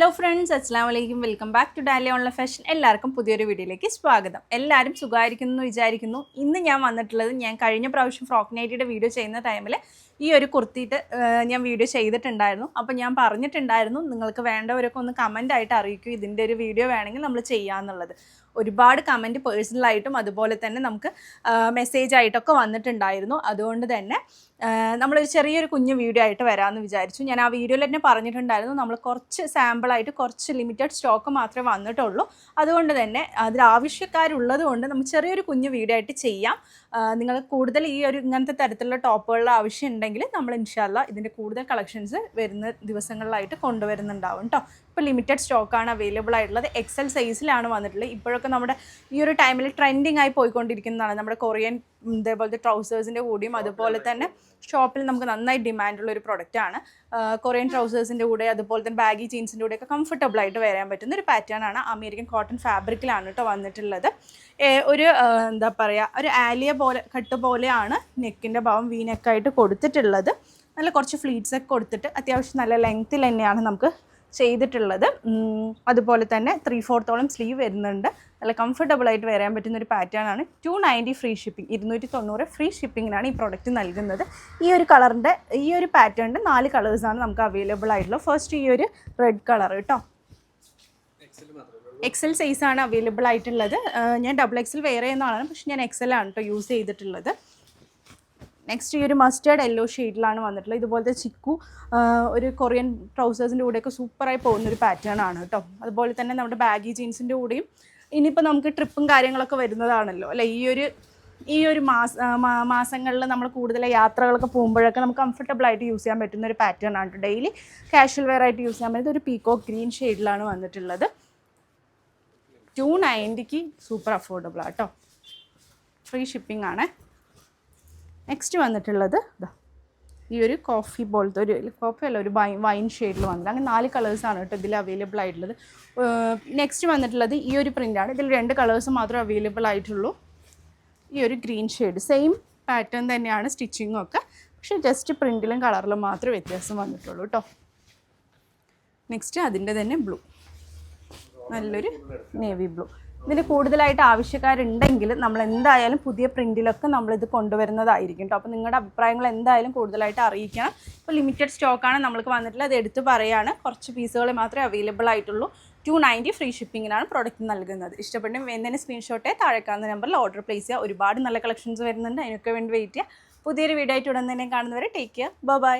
Hello friends അസ്സാം വലൈക്കും welcome back to Dali online fashion എല്ലാവർക്കും പുതിയൊരു വീഡിയോയിലേക്ക് സ്വാഗതം. എല്ലാവരും സുഖമായിരിക്കുന്നു എന്ന് വിചാരിക്കുന്നു. ഇന്ന് ഞാൻ വന്നിട്ടുള്ളത് ഞാൻ കഴിഞ്ഞ പ്രാവശ്യം ഫ്രോക്ക് നൈറ്റിയുടെ വീഡിയോ ചെയ്യുന്ന ടൈമിൽ ഈ ഒരു കുർത്തിയിട്ട് ഞാൻ വീഡിയോ ചെയ്തിട്ടുണ്ടായിരുന്നു. അപ്പോൾ ഞാൻ പറഞ്ഞിട്ടുണ്ടായിരുന്നു നിങ്ങൾക്ക് വേണ്ടവരൊക്കെ ഒന്ന് കമന്റ് ആയിട്ട് അറിയിക്കൂ ഇതിന്റെ ഒരു വീഡിയോ വേണമെങ്കിൽ നമ്മൾ ചെയ്യാമെന്നുള്ളത് ഒരുപാട് കമന്റ് പേഴ്സണലായിട്ടും അതുപോലെ തന്നെ നമുക്ക് മെസ്സേജ് ആയിട്ടൊക്കെ വന്നിട്ടുണ്ടായിരുന്നു. അതുകൊണ്ട് തന്നെ നമ്മളൊരു ചെറിയൊരു കുഞ്ഞു വീഡിയോ ആയിട്ട് വരാമെന്ന് വിചാരിച്ചു. ഞാൻ ആ വീഡിയോയിൽ തന്നെ പറഞ്ഞിട്ടുണ്ടായിരുന്നു നമ്മൾ കുറച്ച് സാമ്പിളായിട്ട് കുറച്ച് ലിമിറ്റഡ് സ്റ്റോക്ക് മാത്രമേ വന്നിട്ടുള്ളൂ. അതുകൊണ്ട് തന്നെ അതിൽ ആവശ്യക്കാരുള്ളത് കൊണ്ട് നമുക്ക് ചെറിയൊരു കുഞ്ഞു വീഡിയോ ആയിട്ട് ചെയ്യാം. നിങ്ങൾ കൂടുതൽ ഈ ഒരു ഇങ്ങനത്തെ തരത്തിലുള്ള ടോപ്പുകളുടെ ആവശ്യം നമ്മൾ ഇൻഷാല്ല ഇതിന്റെ കൂടുതൽ കളക്ഷൻസ് വരുന്ന ദിവസങ്ങളിലായിട്ട് കൊണ്ടുവരുന്നുണ്ടാവും കേട്ടോ ഇപ്പോൾ ലിമിറ്റഡ് സ്റ്റോക്കാണ് അവൈലബിൾ ആയിട്ടുള്ളത്. എക്സൽ സൈസിലാണ് വന്നിട്ടുള്ളത്. ഇപ്പോഴൊക്കെ നമ്മുടെ ഈ ഒരു ടൈമിൽ ട്രെൻഡിങ് ആയി പോയിക്കൊണ്ടിരിക്കുന്നതാണ്. നമ്മുടെ കൊറിയൻ ഇതേപോലത്തെ ട്രൗസേഴ്സിന്റെ കൂടിയും അതുപോലെ തന്നെ ഷോപ്പിൽ നമുക്ക് നന്നായി ഡിമാൻഡുള്ള ഒരു പ്രൊഡക്റ്റാണ് കൊറിയൻ ട്രൗസേഴ്സിന്റെ കൂടെ അതുപോലെ തന്നെ ബാഗി ജീൻസിന്റെ കൂടെ ഒക്കെ കംഫർട്ടബിൾ ആയിട്ട് വരാൻ പറ്റുന്ന ഒരു പാറ്റേൺ ആണ് അമേരിക്കൻ കോട്ടൺ ഫാബ്രിക്കിലാണ് കേട്ടോ വന്നിട്ടുള്ളത്. ഒരു എന്താ പറയുക ഒരു ആലിയ പോലെ കട്ട് പോലെയാണ് നെക്കിന്റെ ഭാവം വി നെക്കായിട്ട് കൊടുത്തിട്ടുള്ളത്. നല്ല കുറച്ച് ഫ്ലീറ്റ്സൊക്കെ കൊടുത്തിട്ട് അത്യാവശ്യം നല്ല ലെങ്ത്തിൽ തന്നെയാണ് നമുക്ക് ചെയ്തിട്ടുള്ളത്. അതുപോലെ തന്നെ ത്രീ ഫോർത്തോളം സ്ലീവ് വരുന്നുണ്ട്. നല്ല കംഫർട്ടബിൾ ആയിട്ട് വരാൻ പറ്റുന്ന ഒരു പാറ്റേൺ ആണ്. ടു നയന്റി ഫ്രീ ഷിപ്പിംഗ് ഇരുന്നൂറ്റി തൊണ്ണൂറ് ഫ്രീ ഷിപ്പിങ്ങിനാണ് ഈ പ്രോഡക്റ്റ് നൽകുന്നത്. ഈ ഒരു കളറിന്റെ ഈ ഒരു പാറ്റേണിന്റെ നാല് കളേഴ്സാണ് നമുക്ക് അവൈലബിൾ ആയിട്ടുള്ളത് ഫസ്റ്റ് ഈ ഒരു റെഡ് കളർ കേട്ടോ എക്സൽ സൈസാണ് അവൈലബിൾ ആയിട്ടുള്ളത്. ഞാൻ ഡബിൾ എക്സൽ വേറെ ചെയ്യുന്നതാണ് പക്ഷെ ഞാൻ എക്സൽ ആണ് കേട്ടോ യൂസ് ചെയ്തിട്ടുള്ളത്. നെക്സ്റ്റ് ഈ ഒരു മസ്റ്റേർഡ് യെല്ലോ ഷെയ്ഡിലാണ് വന്നിട്ടുള്ളത്. ഇതുപോലത്തെ ചിക്കു ഒരു കൊറിയൻ ട്രൗസേഴ്സിന്റെ കൂടെയൊക്കെ സൂപ്പറായി പോകുന്ന ഒരു പാറ്റേൺ ആണ് കേട്ടോ അതുപോലെ തന്നെ നമ്മുടെ ബാഗി ജീൻസിന്റെ കൂടെയും ഇനിയിപ്പോൾ നമുക്ക് ട്രിപ്പും കാര്യങ്ങളൊക്കെ വരുന്നതാണല്ലോ. അല്ലെ? ഈ ഒരു ഈ ഒരു മാസ മാസങ്ങളിൽ നമ്മൾ കൂടുതൽ യാത്രകളൊക്കെ പോകുമ്പോഴൊക്കെ നമുക്ക് കംഫർട്ടബിൾ ആയിട്ട് യൂസ് ചെയ്യാൻ പറ്റുന്ന ഒരു പാറ്റേൺ ആണ് ഡെയിലി കാഷ്വൽ വെയർ ആയിട്ട് യൂസ് ചെയ്യാൻ പറ്റുന്ന ഒരു പീക്കോ ഗ്രീൻ ഷെയ്ഡിലാണ് വന്നിട്ടുള്ളത്. ടു നയന്റിക്ക് സൂപ്പർ അഫോർഡബിൾ ആട്ടോ ഫ്രീ ഷിപ്പിംഗ് ആണ്. നെക്സ്റ്റ് വന്നിട്ടുള്ളത് ഇതാ ഈ ഒരു കോഫി പോലത്തെ ഒരു കോഫി അല്ല ഒരു വൈൻ വൈൻ ഷെയ്ഡിൽ വന്നത്. അങ്ങനെ നാല് കളേഴ്സാണ് കേട്ടോ ഇതിൽ അവൈലബിൾ ആയിട്ടുള്ളത്. നെക്സ്റ്റ് വന്നിട്ടുള്ളത് ഈ ഒരു പ്രിന്റാണ് ഇതിൽ രണ്ട് കളേഴ്സ് മാത്രമേ അവൈലബിൾ ആയിട്ടുള്ളൂ. ഈ ഒരു ഗ്രീൻ ഷെയ്ഡ് സെയിം പാറ്റേൺ തന്നെയാണ് സ്റ്റിച്ചിങ്ങും ഒക്കെ. പക്ഷേ ജസ്റ്റ് പ്രിന്റിലും കളറിലും മാത്രമേ വ്യത്യാസം വന്നിട്ടുള്ളൂ കേട്ടോ. നെക്സ്റ്റ് അതിന്റെ തന്നെ ബ്ലൂ നല്ലൊരു നേവി ബ്ലൂ ഇതിന് കൂടുതലായിട്ട് ആവശ്യക്കാരുണ്ടെങ്കിൽ നമ്മൾ എന്തായാലും പുതിയ പ്രിന്റിലൊക്കെ നമ്മളിത് കൊണ്ടുവരുന്നതായിരിക്കും കേട്ടോ അപ്പോൾ നിങ്ങളുടെ അഭിപ്രായങ്ങൾ എന്തായാലും കൂടുതലായിട്ട് അറിയിക്കണം. ഇപ്പോൾ ലിമിറ്റഡ് സ്റ്റോക്കാണ് നമ്മൾക്ക് വന്നിട്ടുള്ളത്. അത് എടുത്ത് പറയുകയാണ് കുറച്ച് പീസുകൾ മാത്രമേ അവൈലബിൾ ആയിട്ടുള്ളൂ. ടു നയന്റി ഫ്രീ ഷിപ്പിങ്ങിനാണ് പ്രോഡക്റ്റ് നൽകുന്നത്. ഇഷ്ടപ്പെട്ടും വേണ്ടതിന് സ്ക്രീൻഷോട്ടേ താഴെക്കാവുന്ന നമ്പറിൽ ഓർഡർ പ്ലേസ് ചെയ്യുക. ഒരുപാട് നല്ല കളക്ഷൻസ് വരുന്നുണ്ട്. അതിനൊക്കെ വേണ്ടി വെയിറ്റ് ചെയ്യുക. പുതിയൊരു വീഡിയോ ആയിട്ട് ഉടൻ തന്നെ കാണുന്നവരെ ടേക്ക് കെയർ ബൈ